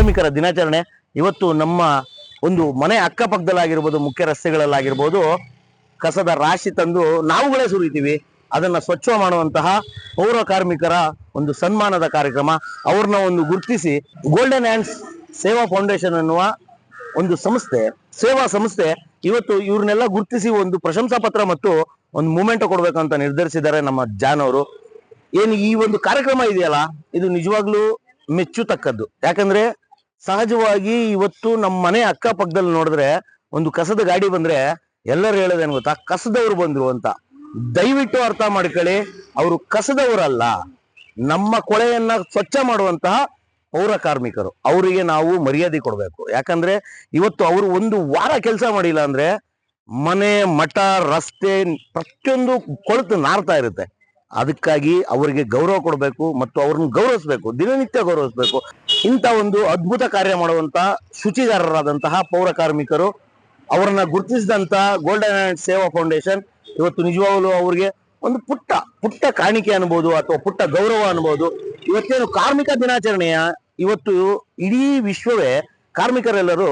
ಕಾರ್ಮಿಕರ ದಿನಾಚರಣೆ ಇವತ್ತು ನಮ್ಮ ಒಂದು ಮನೆ ಅಕ್ಕಪಕ್ಕದಲ್ಲಾಗಿರ್ಬೋದು, ಮುಖ್ಯ ರಸ್ತೆಗಳಲ್ಲಾಗಿರ್ಬೋದು, ಕಸದ ರಾಶಿ ತಂದು ನಾವುಗಳೇ ಸುರಿತೀವಿ. ಅದನ್ನ ಸ್ವಚ್ಛ ಮಾಡುವಂತಹ ಪೌರ ಕಾರ್ಮಿಕರ ಒಂದು ಸನ್ಮಾನದ ಕಾರ್ಯಕ್ರಮ. ಅವ್ರನ್ನ ಒಂದು ಗುರುತಿಸಿ ಗೋಲ್ಡನ್ ಹ್ಯಾಂಡ್ಸ್ ಸೇವಾ ಫೌಂಡೇಶನ್ ಅನ್ನುವ ಒಂದು ಸಂಸ್ಥೆ, ಸೇವಾ ಸಂಸ್ಥೆ ಇವತ್ತು ಇವ್ರನ್ನೆಲ್ಲ ಗುರುತಿಸಿ ಒಂದು ಪ್ರಶಂಸಾ ಪತ್ರ ಮತ್ತು ಒಂದು ಮೂಮೆಂಟ್ ಕೊಡ್ಬೇಕಂತ ನಿರ್ಧರಿಸಿದ್ದಾರೆ ನಮ್ಮ ಜಾನ್ ಅವರು. ಏನು ಈ ಒಂದು ಕಾರ್ಯಕ್ರಮ ಇದೆಯಲ್ಲ, ಇದು ನಿಜವಾಗ್ಲೂ ಮೆಚ್ಚುತಕ್ಕದ್ದು. ಯಾಕಂದ್ರೆ ಸಹಜವಾಗಿ ಇವತ್ತು ನಮ್ಮ ಮನೆ ಅಕ್ಕಪಕ್ಕದಲ್ಲಿ ನೋಡಿದ್ರೆ ಒಂದು ಕಸದ ಗಾಡಿ ಬಂದ್ರೆ ಎಲ್ಲರೂ ಹೇಳೋದೇನು ಗೊತ್ತಾ? ಕಸದವ್ರು ಬಂದ್ರು ಅಂತ. ದಯವಿಟ್ಟು ಅರ್ಥ ಮಾಡ್ಕೊಳ್ಳಿ, ಅವರು ಕಸದವರಲ್ಲ. ನಮ್ಮ ಕೊಳೆಯನ್ನ ಸ್ವಚ್ಛ ಮಾಡುವಂತಹ ಪೌರ ಕಾರ್ಮಿಕರು. ಅವರಿಗೆ ನಾವು ಮರ್ಯಾದೆ ಕೊಡಬೇಕು. ಯಾಕಂದ್ರೆ ಇವತ್ತು ಅವರು ಒಂದು ವಾರ ಕೆಲಸ ಮಾಡಿಲ್ಲ ಅಂದ್ರೆ ಮನೆ, ಮಠ, ರಸ್ತೆ ಪ್ರತಿಯೊಂದು ಕೊಳತು ನಾರ್ತಾ ಇರುತ್ತೆ. ಅದಕ್ಕಾಗಿ ಅವರಿಗೆ ಗೌರವ ಕೊಡಬೇಕು ಮತ್ತು ಅವ್ರನ್ನ ಗೌರವಿಸ್ಬೇಕು. ದಿನನಿತ್ಯ ಗೌರವಿಸಬೇಕು. ಇಂಥ ಒಂದು ಅದ್ಭುತ ಕಾರ್ಯ ಮಾಡುವಂತ ಶುಚಿಗಾರರಾದಂತಹ ಪೌರ ಕಾರ್ಮಿಕರು ಅವರನ್ನ ಗುರುತಿಸಿದಂತ ಗೋಲ್ಡನ್ ಹ್ಯಾಂಡ್ ಸೇವಾ ಫೌಂಡೇಶನ್, ಇವತ್ತು ನಿಜವಾಗಲೂ ಅವ್ರಿಗೆ ಒಂದು ಪುಟ್ಟ ಪುಟ್ಟ ಕಾಣಿಕೆ ಅನ್ಬೋದು ಅಥವಾ ಪುಟ್ಟ ಗೌರವ ಅನ್ಬೋದು. ಇವತ್ತೇನು ಕಾರ್ಮಿಕ ದಿನಾಚರಣೆಯ, ಇವತ್ತು ಇಡೀ ವಿಶ್ವವೇ ಕಾರ್ಮಿಕರೆಲ್ಲರೂ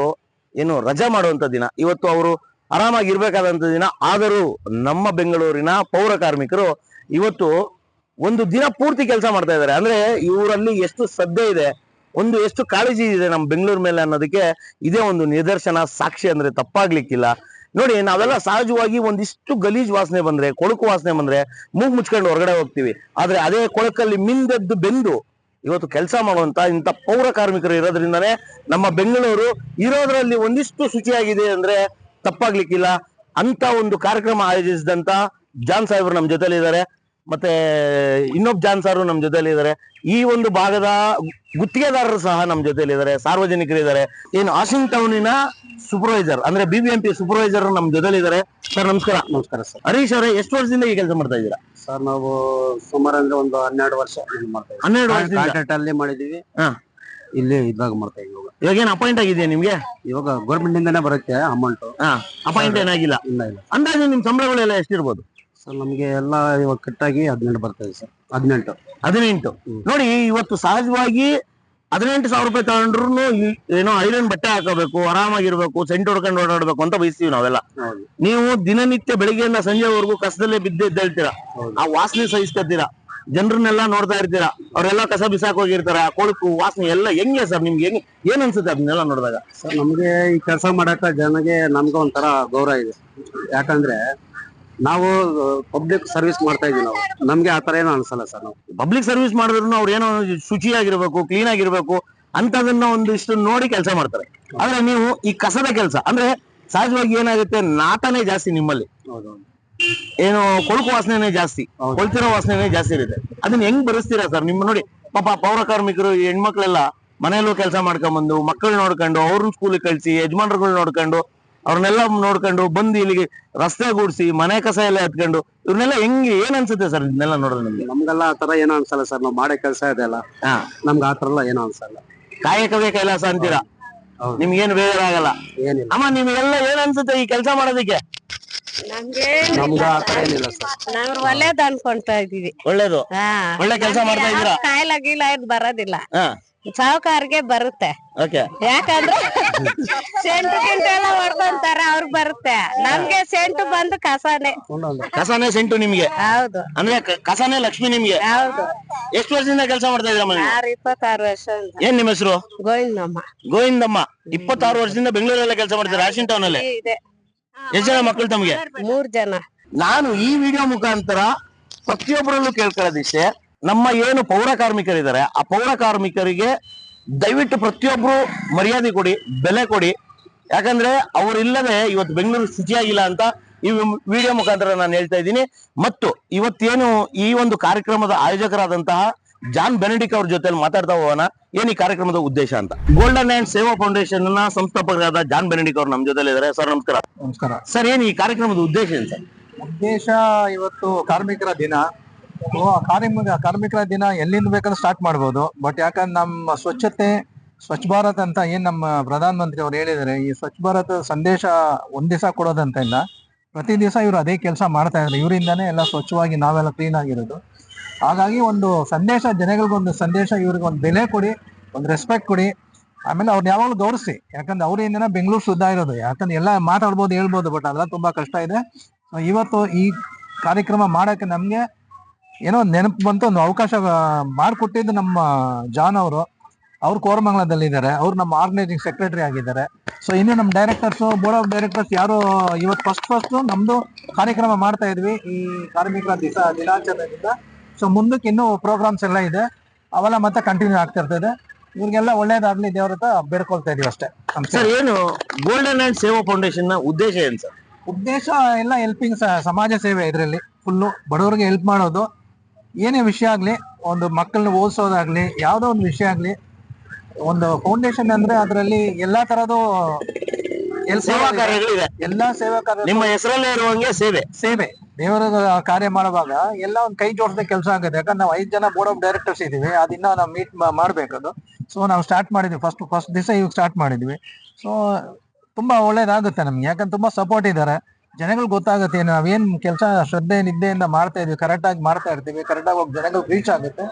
ಏನು ರಜಾ ಮಾಡುವಂತ ದಿನ. ಇವತ್ತು ಅವರು ಆರಾಮಾಗಿ ಇರ್ಬೇಕಾದಂತ ದಿನ. ಆದರೂ ನಮ್ಮ ಬೆಂಗಳೂರಿನ ಪೌರ ಕಾರ್ಮಿಕರು ಇವತ್ತು ಒಂದು ದಿನ ಪೂರ್ತಿ ಕೆಲಸ ಮಾಡ್ತಾ ಇದ್ದಾರೆ. ಅಂದ್ರೆ ಇವರಲ್ಲಿ ಎಷ್ಟು ಶ್ರದ್ಧೆ ಇದೆ? ಒಂದು ಎಷ್ಟು ಕಾಳಜಿ ಇದೆ ನಮ್ಮ ಬೆಂಗಳೂರು ಮೇಲೆ ಅನ್ನೋದಕ್ಕೆ ಇದೇ ಒಂದು ನಿದರ್ಶನ, ಸಾಕ್ಷಿ ಅಂದ್ರೆ ತಪ್ಪಾಗ್ಲಿಕ್ಕಿಲ್ಲ. ನೋಡಿ, ನಾವೆಲ್ಲ ಸಹಜವಾಗಿ ಒಂದಿಷ್ಟು ಗಲೀಜ್ ವಾಸನೆ ಬಂದ್ರೆ, ಕೊಳಕು ವಾಸನೆ ಬಂದ್ರೆ ಮೂಗ್ ಮುಚ್ಕೊಂಡು ಹೊರಗಡೆ ಹೋಗ್ತೀವಿ. ಆದ್ರೆ ಅದೇ ಕೊಳಕಲ್ಲಿ ಮಿಂದೆದ್ದು ಬೆಂದು ಇವತ್ತು ಕೆಲಸ ಮಾಡುವಂತ ಇಂಥ ಪೌರ ಕಾರ್ಮಿಕರು ಇರೋದ್ರಿಂದನೇ ನಮ್ಮ ಬೆಂಗಳೂರು ಇರೋದ್ರಲ್ಲಿ ಒಂದಿಷ್ಟು ಶುಚಿಯಾಗಿದೆ ಅಂದ್ರೆ ತಪ್ಪಾಗ್ಲಿಕ್ಕಿಲ್ಲ. ಅಂತ ಒಂದು ಕಾರ್ಯಕ್ರಮ ಆಯೋಜಿಸಿದಂತ ಜಾನ್ ಸಾಹೇಬ್ರು ನಮ್ಮ ಜೊತೆಲಿ ಇದ್ದಾರೆ ಮತ್ತೆ ಇನ್ನೊಬ್ ಜಾನ್ ಸಾರು ನಮ್ಮ ಜೊತೆಲಿ ಇದ್ದಾರೆ ಈ ಒಂದು ಭಾಗದ ಗುತ್ತಿಗೆದಾರರು ಸಹ ನಮ್ಮ ಜೊತೆಲಿ ಇದ್ದಾರೆ ಸಾರ್ವಜನಿಕರು ಇದ್ದಾರೆ ಏನು ಆಶಿಂಗ್ ಟೌನಿನ ಸೂಪರ್ವೈಸರ್ ಅಂದ್ರೆ ಬಿಬಿಎಂಪಿ ಸೂಪರ್ವೈಸರ್ ನಮ್ಮ ಜೊತೆಲಿ ಇದ್ದಾರೆ ಸರ್ ನಮಸ್ಕಾರ. ನಮಸ್ಕಾರ ಸರ್. ಹರೀಶ್ ಅವರೇ ಎಷ್ಟು ವರ್ಷದಿಂದ ಈ ಕೆಲಸ ಮಾಡ್ತಾ ಇದ್ದೀರಾ? ಸರ್ ನಾವು ಸುಮಾರು ಅಂದ್ರೆ ಒಂದು ಹನ್ನೆರಡು ವರ್ಷ ಹನ್ನೆರಡು ವರ್ಷ ಅಲ್ಲಿ ಮಾಡಿದೀವಿ ಹಾ. ಇಲ್ಲಿ ಇದ್ದಾಗ ಮಾಡ್ತಾ ಇವಾಗ ಇವಾಗ. ಏನು ಅಪಾಯಿಂಟ್ ಆಗಿದೆಯಾ ನಿಮ್ಗೆ? ಇವಾಗ ಗೌರ್ಮೆಂಟ್ ಇಂದಾನೆ ಬರುತ್ತೆ ಅಮೌಂಟ್ ಹಾ ಅಪಾಯಿಂಟ್ ಏನಾಗಿಲ್ಲ. ಇಲ್ಲ ಇಲ್ಲ. ಅಂದಾಜು ನಿಮ್ ಸಂಬಳಗಳೆಲ್ಲ ಎಷ್ಟಿರ್ಬೋದು? ಸರ್ ನಮ್ಗೆ ಎಲ್ಲ ಇವಾಗ ಕಟ್ಟಾಗಿ ಹದಿನೆಂಟು ಬರ್ತದೆ ಸರ್ ಹದಿನೆಂಟು. ಹದಿನೆಂಟು. ನೋಡಿ ಇವತ್ತು ಸಹಜವಾಗಿ ಹದಿನೆಂಟು ಸಾವಿರ ರೂಪಾಯಿ ತಗೊಂಡ್ರು ಏನೋ ಐರನ್ ಬಟ್ಟೆ ಹಾಕೋಬೇಕು ಆರಾಮಾಗಿರ್ಬೇಕು ಸೆಂಟ್ ಹೊಡ್ಕೊಂಡು ಓಡಾಡ್ಬೇಕು ಅಂತ ಬಯಸ್ತೀವಿ ನಾವೆಲ್ಲ. ನೀವು ದಿನನಿತ್ಯ ಬೆಳಿಗ್ಗೆಯಿಂದ ಸಂಜೆವರೆಗೂ ಕಸದಲ್ಲೇ ಬಿದ್ದು ಹೇಳ್ತೀರಾ. ಆ ವಾಸನೆ ಸಹಿಸ್ಕೊತೀರಾ? ಜನರನ್ನೆಲ್ಲ ನೋಡ್ತಾ ಇರ್ತೀರಾ? ಅವರೆಲ್ಲ ಕಸ ಬಿಸಾಕ್ ಹೋಗಿರ್ತಾರೆ ಆ ಕೊಳಕು ವಾಸನೆ ಎಲ್ಲ ಹೆಂಗೆ ಸರ್ ನಿಮ್ಗೆ? ಹೆಂಗೆ ಏನ್ ಅನ್ಸುತ್ತೆ ಅದನ್ನೆಲ್ಲ ನೋಡಿದಾಗ? ಸರ್ ನಮ್ಗೆ ಈ ಕೆಲಸ ಮಾಡಕ ಜನಗೆ ನಮ್ಗೆ ಒಂಥರ ಗೌರವ ಇದೆ. ಯಾಕಂದ್ರೆ ನಾವು ಪಬ್ಲಿಕ್ ಸರ್ವಿಸ್ ಮಾಡ್ತಾ ಇದೀವಿ ನಾವು. ನಮ್ಗೆ ಆತರ ಏನು ಅನ್ಸಲ್ಲ ಸರ್ ನಾವು. ಪಬ್ಲಿಕ್ ಸರ್ವಿಸ್ ಮಾಡಿದ್ರು ಅವ್ರು ಏನೋ ಶುಚಿಯಾಗಿರ್ಬೇಕು ಕ್ಲೀನ್ ಆಗಿರ್ಬೇಕು ಅಂತದನ್ನ ಒಂದಿಷ್ಟು ನೋಡಿ ಕೆಲಸ ಮಾಡ್ತಾರೆ. ಆದ್ರೆ ನೀವು ಈ ಕಸದ ಕೆಲಸ ಅಂದ್ರೆ ಸಹಜವಾಗಿ ಏನಾಗುತ್ತೆ ನಾಟನೇ ಜಾಸ್ತಿ ನಿಮ್ಮಲ್ಲಿ. ಹೌದು ಏನು ಕೊಳಕು ವಾಸನೆನೇ ಜಾಸ್ತಿ. ಕೊಳ್ತಿರೋ ವಾಸನೆನೇ ಜಾಸ್ತಿ ಇರುತ್ತೆ. ಅದನ್ನ ಹೆಂಗ್ ಬರೆಸ್ತೀರಾ ಸರ್? ನಿಮ್ಮ ನೋಡಿ ಪಾಪ ಪೌರ ಕಾರ್ಮಿಕರು ಹೆಣ್ಮಕ್ಳೆಲ್ಲ ಮನೆಯಲ್ಲೂ ಕೆಲಸ ಮಾಡ್ಕೊಂಡ್ಬಂದು ಮಕ್ಕಳು ನೋಡ್ಕೊಂಡು ಅವ್ರನ್ನ ಸ್ಕೂಲಿಗೆ ಕಳ್ಸಿ ಯಜಮಾನ್ರುಗಳು ನೋಡ್ಕೊಂಡು ಅವ್ರನ್ನೆಲ್ಲ ನೋಡ್ಕೊಂಡು ಬಂದು ಇಲ್ಲಿಗೆ ರಸ್ತೆ ಗುಡ್ಸಿ ಮನೆ ಕಸ ಎಲ್ಲ ಎತ್ಕೊಂಡು ಇವ್ರನ್ನೆಲ್ಲ ಹೆಂಗೆ ಏನ್ ಅನ್ಸುತ್ತೆ ಸರ್ ಇದನ್ನೆಲ್ಲ ನೋಡಿದ್ರೆ ನಮ್ಗೆ? ನಮ್ಗೆಲ್ಲ ಆತರ ಏನೋ ಅನ್ಸಲ್ಲ ಸರ್ ನಾವು ಮಾಡೋ ಕೆಲಸ ಇದೆಲ್ಲ ಹಾ. ನಮ್ಗೆ ಆತರ ಎಲ್ಲ ಏನೋ ಅನ್ಸಲ್ಲ. ಕಾಯಕವೇ ಕೈಲಾಸ ಅಂತೀರಾ? ಹೌದು. ನಿಮ್ಗೇನು ಬೇಜಾರಾಗಲ್ಲ? ಏನಿಲ್ಲ. ಅಮ್ಮ ನಿಮ್ಗೆಲ್ಲ ಏನ್ ಅನ್ಸುತ್ತೆ ಈ ಕೆಲಸ ಮಾಡೋದಕ್ಕೆ? ನಮ್ಗೆ ನಮ್ಗೆ ಆತರ ಏನಿಲ್ಲ ಸರ್. ನಾವ್ ಒಳ್ಳೇದ್ ಅನ್ಕೊಂತಾ ಇದೀವಿ ಒಳ್ಳೇದು? ಹಾ. ಒಳ್ಳೆ ಕೆಲಸ ಮಾಡ್ತಾ ಇದ್ದೀರಾ? ಕಾಯಿಲೆ ಗೀಲ ಇದ್ ಬರೋದಿಲ್ಲ. ಹಾ. ಸಾವುಕಾರ್ಗೆ ಬರುತ್ತೆ. ಓಕೆ ಯಾಕಂದ್ರೆ ಸೆಂಟು ಗಿಂಟು ಎಲ್ಲ ಹೊಡ್ಕೊಂತಾರ ಅವ್ರಿಗೆ ಬರುತ್ತೆ. ನಮ್ಗೆ ಸೆಂಟು ಬಂದು ಕಸಾನೆ. ಕಸಾನೆ ಸೆಂಟು ನಿಮ್ಗೆ? ಹೌದು. ಅಂದ್ರೆ ಕಸಾನೆ ಕಸನೇ ಲಕ್ಷ್ಮಿ ನಿಮ್ಗೆ? ಹೌದು. ಎಷ್ಟು ವರ್ಷದಿಂದ ಕೆಲಸ ಮಾಡ್ತಾ ಆರು ಇಪ್ಪತ್ತಾರು ವರ್ಷ ಏನ್ ನಿಮ್ಮ ಹೆಸರು? ಗೋವಿಂದಮ್ಮ. ಗೋವಿಂದಮ್ಮ. ಇಪ್ಪತ್ತಾರು ವರ್ಷದಿಂದ ಬೆಂಗಳೂರಲ್ಲೇ ಕೆಲಸ ಮಾಡ್ತೀರಾ? ರಾಶಿನ್ ಟೌನ್ ಅಲ್ಲಿ? ಇದೆ. ಎಷ್ಟು ಜನ ಮಕ್ಕಳು ತಮ್ಗೆ? ಮೂರ್ ಜನ. ನಾನು ಈ ವಿಡಿಯೋ ಮುಖಾಂತರ ಪ್ರತಿಯೊಬ್ಬರಲ್ಲೂ ಕೇಳ್ಕೊಳ್ಳೋದಿಷ್ಟೇ ನಮ್ಮ ಏನು ಪೌರ ಕಾರ್ಮಿಕರಿದ್ದಾರೆ ಆ ಪೌರ ಕಾರ್ಮಿಕರಿಗೆ ದಯವಿಟ್ಟು ಪ್ರತಿಯೊಬ್ರು ಮರ್ಯಾದೆ ಕೊಡಿ ಬೆಲೆ ಕೊಡಿ. ಯಾಕಂದ್ರೆ ಅವರಿಲ್ಲದೆ ಇವತ್ತು ಬೆಂಗಳೂರು ಶುಚಿಯಾಗಿಲ್ಲ ಅಂತ ಈ ವಿಡಿಯೋ ಮುಖಾಂತರ ನಾನು ಹೇಳ್ತಾ ಇದ್ದೀನಿ. ಮತ್ತು ಇವತ್ತೇನು ಈ ಒಂದು ಕಾರ್ಯಕ್ರಮದ ಆಯೋಜಕರಾದಂತಹ ಜಾನ್ ಬೆನೆಡಿಕ್ ಅವ್ರ ಜೊತೆ ಮಾತಾಡ್ತಾ ಹೋಗೋಣ. ಏನ್ ಈ ಕಾರ್ಯಕ್ರಮದ ಉದ್ದೇಶ ಅಂತ. ಗೋಲ್ಡನ್ ಅಂಡ್ ಸೇವಾ ಫೌಂಡೇಶನ್ನ ಸಂಸ್ಥಾಪಕರಾದ ಜಾನ್ ಬೆನೆಡಿಕ್ ಅವ್ರು ನಮ್ಮ ಜೊತೆ ಇದ್ದಾರೆ. ಸರ್ ನಮಸ್ಕಾರ. ನಮಸ್ಕಾರ. ಸರ್ ಏನು ಈ ಕಾರ್ಯಕ್ರಮದ ಉದ್ದೇಶ ಏನು ಸರ್? ಉದ್ದೇಶ ಇವತ್ತು ಕಾರ್ಮಿಕರ ದಿನ. ಕಾರ್ಮಿಕ ಕಾರ್ಮಿಕರ ದಿನ ಎಲ್ಲಿಂದ ಬೇಕಾದ್ರೂ ಸ್ಟಾರ್ಟ್ ಮಾಡ್ಬೋದು. ಬಟ್ ಯಾಕಂದ್ರೆ ನಮ್ಮ ಸ್ವಚ್ಛತೆ, ಸ್ವಚ್ಛ ಭಾರತ್ ಅಂತ ಏನ್ ನಮ್ಮ ಪ್ರಧಾನ ಮಂತ್ರಿ ಅವ್ರು ಹೇಳಿದ್ದಾರೆ ಈ ಸ್ವಚ್ಛ ಭಾರತ್ ಸಂದೇಶ ಒಂದ್ ದಿವಸ ಕೊಡೋದಂತ ಇಲ್ಲ. ಪ್ರತಿ ದಿವಸ ಇವ್ರು ಅದೇ ಕೆಲಸ ಮಾಡ್ತಾ ಇದ್ದಾರೆ ಇವರಿಂದಾನೇ ಎಲ್ಲ ಸ್ವಚ್ಛವಾಗಿ ನಾವೆಲ್ಲ ಕ್ಲೀನ್ ಆಗಿರೋದು. ಹಾಗಾಗಿ ಒಂದು ಸಂದೇಶ, ಜನಗಳಿಗೊಂದು ಸಂದೇಶ ಇವ್ರಿಗೆ ಒಂದು ಬೆಲೆ ಕೊಡಿ, ಒಂದು ರೆಸ್ಪೆಕ್ಟ್ ಕೊಡಿ. ಆಮೇಲೆ ಅವ್ರನ್ನ ಯಾವಾಗಲೂ ಗೌರವಿಸಿ. ಯಾಕಂದ್ರೆ ಅವ್ರಿಂದ ಬೆಂಗಳೂರು ಶುದ್ಧ ಇರೋದು ಯಾಕಂದ್ರೆ ಎಲ್ಲ ಮಾತಾಡ್ಬೋದು, ಹೇಳ್ಬೋದು ಬಟ್ ಅದೆಲ್ಲ ತುಂಬಾ ಕಷ್ಟ ಇದೆ. ಇವತ್ತು ಈ ಕಾರ್ಯಕ್ರಮ ಮಾಡಕ್ಕೆ ನಮ್ಗೆ ಏನೋ ನೆನಪು ಬಂತು ಒಂದು ಅವಕಾಶ ಮಾಡಿಕೊಟ್ಟಿದ್ದು ನಮ್ಮ ಜಾನ್ ಅವರು. ಅವ್ರು ಕೋರಮಂಗಲದಲ್ಲಿ ಇದ್ದಾರೆ. ಅವ್ರು ನಮ್ಮ ಆರ್ಗನೈಸಿಂಗ್ ಸೆಕ್ರೆಟರಿ ಆಗಿದ್ದಾರೆ. ಸೊ ಇನ್ನು ನಮ್ಮ ಡೈರೆಕ್ಟರ್ಸ್ ಬೋರ್ಡ್ ಆಫ್ ಡೈರೆಕ್ಟರ್ಸ್ ಯಾರು ಇವತ್ತು ಫಸ್ಟ್ ಫಸ್ಟ್ ನಮ್ದು ಕಾರ್ಯಕ್ರಮ ಮಾಡ್ತಾ ಇದ್ವಿ ಈ ಕಾರ್ಮಿಕರ ದಿಸ ದಿನಾಚರಣೆಯಿಂದ. ಸೊ ಮುಂದಕ್ಕೆ ಇನ್ನೂ ಪ್ರೋಗ್ರಾಮ್ಸ್ ಎಲ್ಲ ಇದೆ. ಅವೆಲ್ಲ ಮತ್ತೆ ಕಂಟಿನ್ಯೂ ಆಗ್ತಾ ಇರ್ತದೆ. ಇವ್ರಿಗೆಲ್ಲ ಒಳ್ಳೇದಾಗ್ಲಿ ದೇವ್ರ ಹತ್ರ ಬೇಡ್ಕೊಳ್ತಾ ಇದೀವಿ ಅಷ್ಟೇ. ಸರ್ ಏನು ಗೋಲ್ಡನ್ ಅಂಡ್ ಸೇವಾ ಫೌಂಡೇಶನ್ನ ಉದ್ದೇಶ ಏನು ಸರ್? ಉದ್ದೇಶ ಎಲ್ಲ ಹೆಲ್ಪಿಂಗ್ ಸಮಾಜ ಸೇವೆ ಇದರಲ್ಲಿ ಫುಲ್ಲು ಬಡವರಿಗೆ ಹೆಲ್ಪ್ ಮಾಡೋದು. ಏನೇ ವಿಷಯ ಆಗ್ಲಿ ಒಂದು ಮಕ್ಕಳನ್ನ ಓದಿಸೋದಾಗ್ಲಿ ಯಾವ್ದೋ ಒಂದು ವಿಷಯ ಆಗ್ಲಿ ಒಂದು ಫೌಂಡೇಶನ್ ಅಂದ್ರೆ ಅದರಲ್ಲಿ ಎಲ್ಲಾ ತರದ ಸೇವಾ ಎಲ್ಲಾ ಸೇವಾ ಕಾರ್ಯ ನಿಮ್ಮ ಹೆಸರಲ್ಲೇ ಇರುವಂಗೆ ಸೇವೆ. ಸೇವೆ. ದೇವರ ಕಾರ್ಯ ಮಾಡುವಾಗ ಎಲ್ಲ ಒಂದು ಕೈ ಜೋಡಿಸದೆ ಕೆಲಸ ಆಗುತ್ತೆ. ಯಾಕಂದ್ರೆ ನಾವು ಐದು ಜನ ಬೋರ್ಡ್ ಆಫ್ ಡೈರೆಕ್ಟರ್ಸ್ ಇದೀವಿ ಅದಿನ್ನ ನಾವು ಮೀಟ್ ಮಾಡ್ಬೇಕದು. ಸೊ ನಾವು ಸ್ಟಾರ್ಟ್ ಮಾಡಿದ್ವಿ. ಫಸ್ಟ್ ಫಸ್ಟ್ ದಿವಸ ಇವಾಗ ಸ್ಟಾರ್ಟ್ ಮಾಡಿದ್ವಿ. ಸೊ ತುಂಬಾ ಒಳ್ಳೇದಾಗುತ್ತೆ ನಮ್ಗೆ. ಯಾಕಂದ್ರೆ ತುಂಬಾ ಸಪೋರ್ಟ್ ಇದ್ದಾರೆ. ಜನಗಳಿಗೆ ಗೊತ್ತಾಗುತ್ತೆ ನಾವೇನ್ ಕೆಲಸ ಶ್ರದ್ಧೆ ನಿದ್ದೆಯಿಂದ ಮಾಡ್ತಾ ಇದೀವಿ ಕರೆಕ್ಟ್ ಆಗಿ ಮಾಡ್ತಾ ಇರ್ತೀವಿ ಕರೆಕ್ಟ್ ಆಗಿ ಜನಗಳು ರೀಚ್ ಆಗುತ್ತೆ,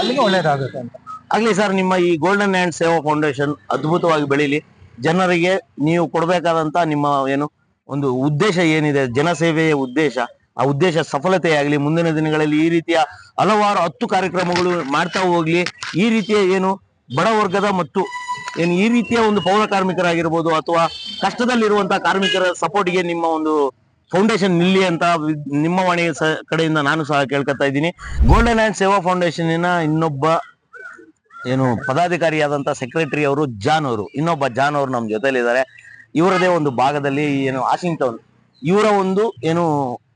ಅಲ್ಲಿಗೆ ಒಳ್ಳೇದಾಗುತ್ತೆ ಅಂತ. ಆಗ್ಲಿ ಸರ್ ನಿಮ್ಮ ಈ ಗೋಲ್ಡನ್ ಹ್ಯಾಂಡ್ ಸೇವಾ ಫೌಂಡೇಶನ್ ಅದ್ಭುತವಾಗಿ ಬೆಳೀಲಿ. ಜನರಿಗೆ ನೀವು ಕೊಡಬೇಕಾದಂತ ನಿಮ್ಮ ಏನು ಒಂದು ಉದ್ದೇಶ ಏನಿದೆ, ಜನಸೇವೆಯ ಉದ್ದೇಶ, ಆ ಉದ್ದೇಶ ಸಫಲತೆಯಾಗಲಿ ಮುಂದಿನ ದಿನಗಳಲ್ಲಿ ಈ ರೀತಿಯ ಹಲವಾರು ಹತ್ತು ಕಾರ್ಯಕ್ರಮಗಳು ಮಾಡ್ತಾ ಹೋಗ್ಲಿ. ಈ ರೀತಿಯ ಏನು ಬಡ ವರ್ಗದ ಮತ್ತು ಏನು ಈ ರೀತಿಯ ಒಂದು ಪೌರ ಕಾರ್ಮಿಕರಾಗಿರ್ಬೋದು ಅಥವಾ ಕಷ್ಟದಲ್ಲಿರುವಂತಹ ಕಾರ್ಮಿಕರ ಸಪೋರ್ಟ್ಗೆ ನಿಮ್ಮ ಒಂದು ಫೌಂಡೇಶನ್ ನಿಲ್ಲಿ ಅಂತ ನಿಮ್ಮ ವಾಣಿ ಕಡೆಯಿಂದ ನಾನು ಸಹ ಕೇಳ್ಕೊತಾ ಇದ್ದೀನಿ. ಗೋಲ್ಡನ್ ಹ್ಯಾಂಡ್ ಸೇವಾ ಫೌಂಡೇಶನ್ ಇನ್ನೊಬ್ಬ ಏನು ಪದಾಧಿಕಾರಿಯಾದಂತ ಸೆಕ್ರೆಟರಿ ಅವರು ಜಾನ್ ಅವರು. ಇನ್ನೊಬ್ಬ ಜಾನ್ ಅವರು ನಮ್ಮ ಜೊತೆಲಿದ್ದಾರೆ ಇವರದೇ ಒಂದು ಭಾಗದಲ್ಲಿ ಏನು ವಾಷಿಂಗ್ಟನ್ ಇವರ ಒಂದು ಏನು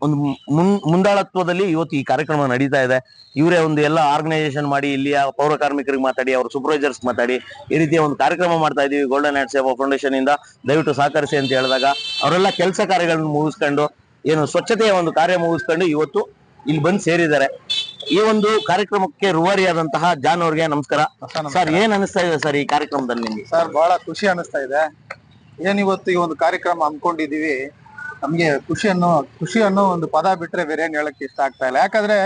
ಒಂದು ಮುನ್ ಮುಂದಾಳತ್ವದಲ್ಲಿ ಇವತ್ತು ಈ ಕಾರ್ಯಕ್ರಮ ನಡೀತಾ ಇದೆ. ಇವರೇ ಒಂದು ಎಲ್ಲ ಆರ್ಗನೈಸೇಷನ್ ಮಾಡಿ ಇಲ್ಲಿಯ ಪೌರ ಕಾರ್ಮಿಕರಿಗೆ ಮಾತಾಡಿ ಅವ್ರ ಸೂಪರ್ವೈಸರ್ಸ್ ಮಾತಾಡಿ ಈ ರೀತಿಯ ಒಂದು ಕಾರ್ಯಕ್ರಮ ಮಾಡ್ತಾ ಇದೀವಿ ಗೋಲ್ಡನ್ ಹ್ಯಾಂಡ್ ಸೇವಾ ಫೌಂಡೇಶನ್ ಇಂದ. ದಯವಿಟ್ಟು ಸಹಕರಿಸಿ ಅಂತ ಹೇಳಿದಾಗ ಅವರೆಲ್ಲ ಕೆಲಸ ಕಾರ್ಯಗಳನ್ನು ಮುಗಿಸ್ಕೊಂಡು ಏನು ಸ್ವಚ್ಛತೆಯ ಒಂದು ಕಾರ್ಯ ಮುಗಿಸ್ಕೊಂಡು ಇವತ್ತು ಇಲ್ಲಿ ಬಂದು ಸೇರಿದ್ದಾರೆ. ಈ ಒಂದು ಕಾರ್ಯಕ್ರಮಕ್ಕೆ ರೂವಾರಿಯಾದಂತಹ ಜಾನ್ ಅವ್ರಿಗೆ ನಮಸ್ಕಾರ. ಸರ್ ಏನ್ ಅನಿಸ್ತಾ ಇದೆ ಸರ್ ಈ ಕಾರ್ಯಕ್ರಮದಲ್ಲಿ ನಿಮ್ಗೆ? ಸರ್ ಬಹಳ ಖುಷಿ ಅನಿಸ್ತಾ ಇದೆ. ಏನಿವತ್ತು ಈ ಒಂದು ಕಾರ್ಯಕ್ರಮ ಹಮ್ಮಿಕೊಂಡಿದೀವಿ ನಮ್ಗೆ ಖುಷಿ ಅನ್ನೋ ಖುಷಿ ಅನ್ನೋ ಒಂದು ಪದ ಬಿಟ್ರೆ ಬೇರೆ ಏನ್ ಹೇಳಕ್ ಇಷ್ಟ ಆಗ್ತಾ ಇಲ್ಲ. ಯಾಕಂದ್ರೆ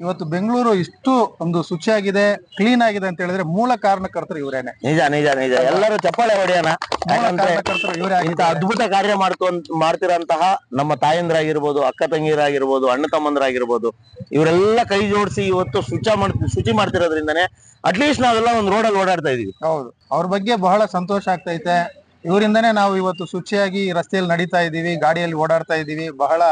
ಇವತ್ತು ಬೆಂಗಳೂರು ಇಷ್ಟು ಒಂದು ಶುಚಿಯಾಗಿದೆ ಕ್ಲೀನ್ ಆಗಿದೆ ಅಂತ ಹೇಳಿದ್ರೆ ಮೂಲ ಕಾರಣಕರ್ತರು ಇವರೇನೆ. ನಿಜ ನಿಜ ನಿಜ. ಎಲ್ಲರೂ ಚಪ್ಪಾಳೆ ಹೊಡೆಯೋಣ. ಯಾಕಂದ್ರೆ ಕಾರಣಕರ್ತರು ಇವರೇ ಇಂತ ಅದ್ಭುತ ಕಾರ್ಯ ಮಾಡ್ತು ಮಾಡ್ತಿರಂತಹ ನಮ್ಮ ತಾಯಂದ್ರಾಗಿರ್ಬೋದು ಅಕ್ಕ ತಂಗಿಯರಾಗಿರ್ಬೋದು ಅಣ್ಣ ತಮ್ಮಂದ್ರಾಗಿರ್ಬೋದು ಇವರೆಲ್ಲ ಕೈ ಜೋಡಿಸಿ ಇವತ್ತು ಶುಚ ಮಾಡ್ ಶುಚಿ ಮಾಡ್ತಿರೋದ್ರಿಂದನೇ ಅಟ್ಲೀಸ್ಟ್ ನಾವೆಲ್ಲ ಒಂದು ರೋಡಲ್ಲಿ ಓಡಾಡ್ತಾ ಇದೀವಿ. ಹೌದು. ಅವ್ರ ಬಗ್ಗೆ ಬಹಳ ಸಂತೋಷ ಆಗ್ತೈತೆ. ಇವರಿಂದನೇ ನಾವು ಇವತ್ತು ಶುಚಿಯಾಗಿ ರಸ್ತೆಯಲ್ಲಿ ನಡೀತಾ ಇದೀವಿ ಗಾಡಿಯಲ್ಲಿ ಓಡಾಡ್ತಾ ಇದ್ದೀವಿ. ಬಹಳ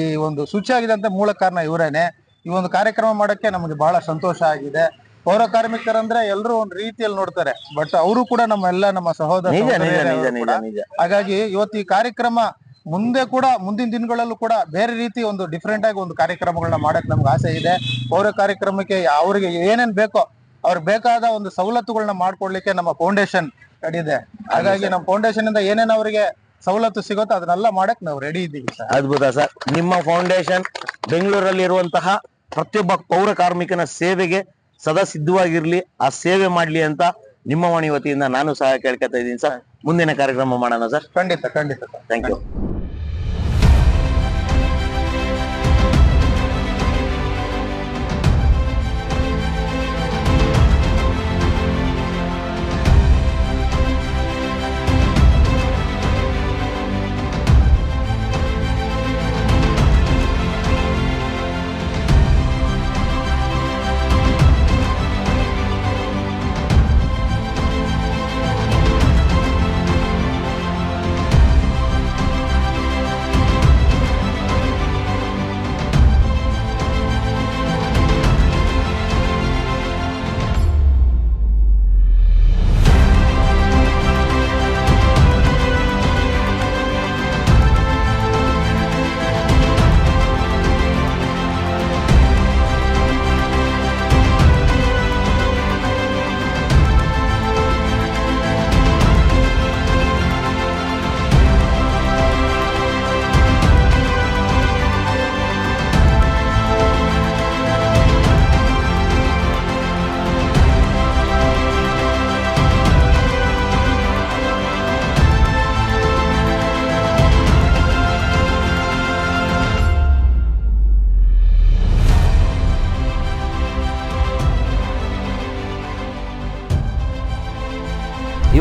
ಈ ಒಂದು ಶುಚಿಯಾಗಿದೆ ಅಂತ ಮೂಲ ಕಾರಣ ಇವರೇನೆ. ಈ ಒಂದು ಕಾರ್ಯಕ್ರಮ ಮಾಡಕ್ಕೆ ನಮಗೆ ಬಹಳ ಸಂತೋಷ ಆಗಿದೆ. ಪೌರ ಕಾರ್ಮಿಕರಂದ್ರೆ ಎಲ್ಲರೂ ಒಂದು ರೀತಿಯಲ್ಲಿ ನೋಡ್ತಾರೆ. ಬಟ್ ಅವರು ಕೂಡ ನಮ್ಮೆಲ್ಲ ನಮ್ಮ ಸಹೋದರ ಹಾಗಾಗಿ ಇವತ್ತು ಈ ಕಾರ್ಯಕ್ರಮ ಮುಂದೆ ಕೂಡ ಮುಂದಿನ ದಿನಗಳಲ್ಲೂ ಕೂಡ ಬೇರೆ ರೀತಿ ಒಂದು ಡಿಫ್ರೆಂಟ್ ಆಗಿ ಒಂದು ಕಾರ್ಯಕ್ರಮಗಳನ್ನ ಮಾಡಕ್ ನಮ್ಗೆ ಆಸೆ ಇದೆ. ಪೌರ ಕಾರ್ಯಕ್ರಮಕ್ಕೆ ಅವ್ರಿಗೆ ಏನೇನ್ ಬೇಕೋ ಅವ್ರಿಗೆ ಬೇಕಾದ ಒಂದು ಸವಲತ್ತುಗಳನ್ನ ಮಾಡ್ಕೊಡ್ಲಿಕ್ಕೆ ನಮ್ಮ ಫೌಂಡೇಶನ್ ರೆಡಿ ಇದೆ. ಹಾಗಾಗಿ ನಮ್ಮ ಫೌಂಡೇಶನ್ ಇಂದ ಏನೇನು ಅವರಿಗೆ ಸವಲತ್ತು ಸಿಗುತ್ತೋ ಅದನ್ನೆಲ್ಲ ಮಾಡಕ್ ನಾವು ರೆಡಿ ಇದ್ದೀವಿ ಸರ್. ಅದ್ಭುತ ಸರ್. ನಿಮ್ಮ ಫೌಂಡೇಶನ್ ಬೆಂಗಳೂರಲ್ಲಿ ಇರುವಂತಹ ಪ್ರತಿಯೊಬ್ಬ ಪೌರ ಕಾರ್ಮಿಕನ ಸೇವೆಗೆ ಸದಾ ಸಿದ್ಧವಾಗಿರ್ಲಿ ಆ ಸೇವೆ ಮಾಡ್ಲಿ ಅಂತ ನಿಮ್ಮ ವಾಣಿ ವತಿಯಿಂದ ನಾನು ಸಹ ಕೇಳ್ಕೊತಾ ಇದ್ದೀನಿ ಸರ್. ಮುಂದಿನ ಕಾರ್ಯಕ್ರಮ ಮಾಡೋಣ ಸರ್. ಖಂಡಿತ ಖಂಡಿತ ಸರ್. ಥ್ಯಾಂಕ್ ಯು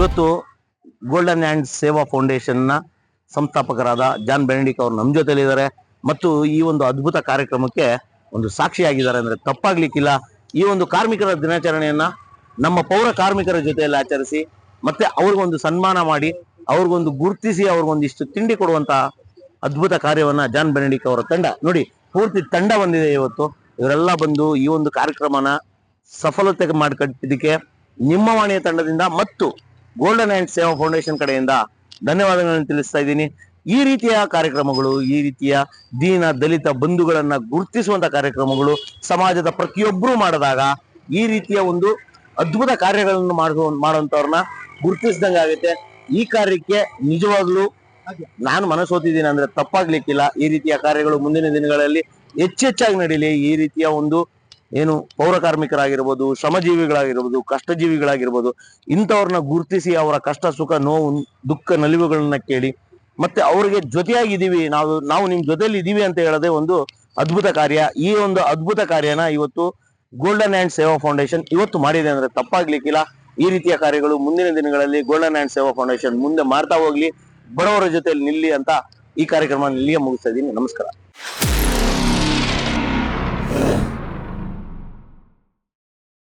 ಇವತ್ತು ಗೋಲ್ಡನ್ ಹ್ಯಾಂಡ್ ಸೇವಾ ಫೌಂಡೇಶನ್ನ ಸಂಸ್ಥಾಪಕರಾದ ಜಾನ್ ಬೆನಡಿಕ್ ಅವರು ನಮ್ಮ ಜೊತೆಲಿದ್ದಾರೆ. ಮತ್ತು ಈ ಒಂದು ಅದ್ಭುತ ಕಾರ್ಯಕ್ರಮಕ್ಕೆ ಒಂದು ಸಾಕ್ಷಿಯಾಗಿದ್ದಾರೆ ಅಂದ್ರೆ ತಪ್ಪಾಗ್ಲಿಕ್ಕಿಲ್ಲ. ಈ ಒಂದು ಕಾರ್ಮಿಕರ ದಿನಾಚರಣೆಯನ್ನ ನಮ್ಮ ಪೌರ ಕಾರ್ಮಿಕರ ಜೊತೆಯಲ್ಲಿ ಆಚರಿಸಿ, ಮತ್ತೆ ಅವ್ರಿಗೊಂದು ಸನ್ಮಾನ ಮಾಡಿ, ಅವ್ರಿಗೊಂದು ಗುರುತಿಸಿ, ಅವ್ರಿಗೊಂದಿಷ್ಟು ತಿಂಡಿ ಕೊಡುವಂತಹ ಅದ್ಭುತ ಕಾರ್ಯವನ್ನ ಜಾನ್ ಬೆನಡಿಕ್ ಅವರ ತಂಡ. ನೋಡಿ, ಪೂರ್ತಿ ತಂಡ ಬಂದಿದೆ ಇವತ್ತು. ಇವರೆಲ್ಲ ಬಂದು ಈ ಒಂದು ಕಾರ್ಯಕ್ರಮನ ಸಫಲತೆ ಮಾಡಿಕೊಟ್ಟಿದ್ದಕ್ಕೆ ನಿಮ್ಮ ವಾಣಿಯ ತಂಡದಿಂದ ಮತ್ತು ಗೋಲ್ಡನ್ ಹ್ಯಾಂಡ್ ಸೇವಾ ಫೌಂಡೇಶನ್ ಕಡೆಯಿಂದ ಧನ್ಯವಾದಗಳನ್ನು ತಿಳಿಸ್ತಾ ಇದ್ದೀನಿ. ಈ ರೀತಿಯ ಕಾರ್ಯಕ್ರಮಗಳು, ಈ ರೀತಿಯ ದೀನ ದಲಿತ ಬಂಧುಗಳನ್ನ ಗುರುತಿಸುವಂತ ಕಾರ್ಯಕ್ರಮಗಳು ಸಮಾಜದ ಪ್ರತಿಯೊಬ್ಬರು ಮಾಡಿದಾಗ ಈ ರೀತಿಯ ಒಂದು ಅದ್ಭುತ ಕಾರ್ಯಗಳನ್ನು ಮಾಡುವ ಮಾಡುವಂತವ್ರನ್ನ ಗುರುತಿಸಿದಂಗೆ ಆಗುತ್ತೆ. ಈ ಕಾರ್ಯಕ್ಕೆ ನಿಜವಾಗ್ಲೂ ನಾನು ಮನಸ್ಸೋತಿದ್ದೀನಿ ಅಂದ್ರೆ ತಪ್ಪಾಗ್ಲಿಕ್ಕಿಲ್ಲ. ಈ ರೀತಿಯ ಕಾರ್ಯಗಳು ಮುಂದಿನ ದಿನಗಳಲ್ಲಿ ಹೆಚ್ಚೆಚ್ಚಾಗಿ ನಡೀಲಿ. ಈ ರೀತಿಯ ಒಂದು ಏನು ಪೌರ ಕಾರ್ಮಿಕರಾಗಿರ್ಬೋದು, ಶ್ರಮಜೀವಿಗಳಾಗಿರ್ಬೋದು, ಕಷ್ಟಜೀವಿಗಳಾಗಿರ್ಬೋದು, ಇಂಥವ್ರನ್ನ ಗುರುತಿಸಿ ಅವರ ಕಷ್ಟ, ಸುಖ, ನೋವು, ದುಃಖ, ನಲಿವುಗಳನ್ನ ಕೇಳಿ ಮತ್ತೆ ಅವರಿಗೆ ಜೊತೆಯಾಗಿದ್ದೀವಿ, ನಾವು ನಾವು ನಿಮ್ ಜೊತೆಯಲ್ಲಿ ಇದೀವಿ ಅಂತ ಹೇಳದೆ ಒಂದು ಅದ್ಭುತ ಕಾರ್ಯ. ಈ ಒಂದು ಅದ್ಭುತ ಕಾರ್ಯನ ಇವತ್ತು ಗೋಲ್ಡನ್ ಆ್ಯಂಡ್ ಸೇವಾ ಫೌಂಡೇಶನ್ ಇವತ್ತು ಮಾಡಿದೆ ಅಂದ್ರೆ ತಪ್ಪಾಗ್ಲಿಕ್ಕಿಲ್ಲ. ಈ ರೀತಿಯ ಕಾರ್ಯಗಳು ಮುಂದಿನ ದಿನಗಳಲ್ಲಿ ಗೋಲ್ಡನ್ ಆ್ಯಂಡ್ ಸೇವಾ ಫೌಂಡೇಶನ್ ಮುಂದೆ ಮಾಡ್ತಾ ಹೋಗ್ಲಿ, ಬಡವರ ಜೊತೆಯಲ್ಲಿ ನಿಲ್ಲಿ ಅಂತ ಈ ಕಾರ್ಯಕ್ರಮ ಇಲ್ಲಿಗೆ ಮುಗಿಸ್ತಾ ಇದ್ದೀನಿ. ನಮಸ್ಕಾರ.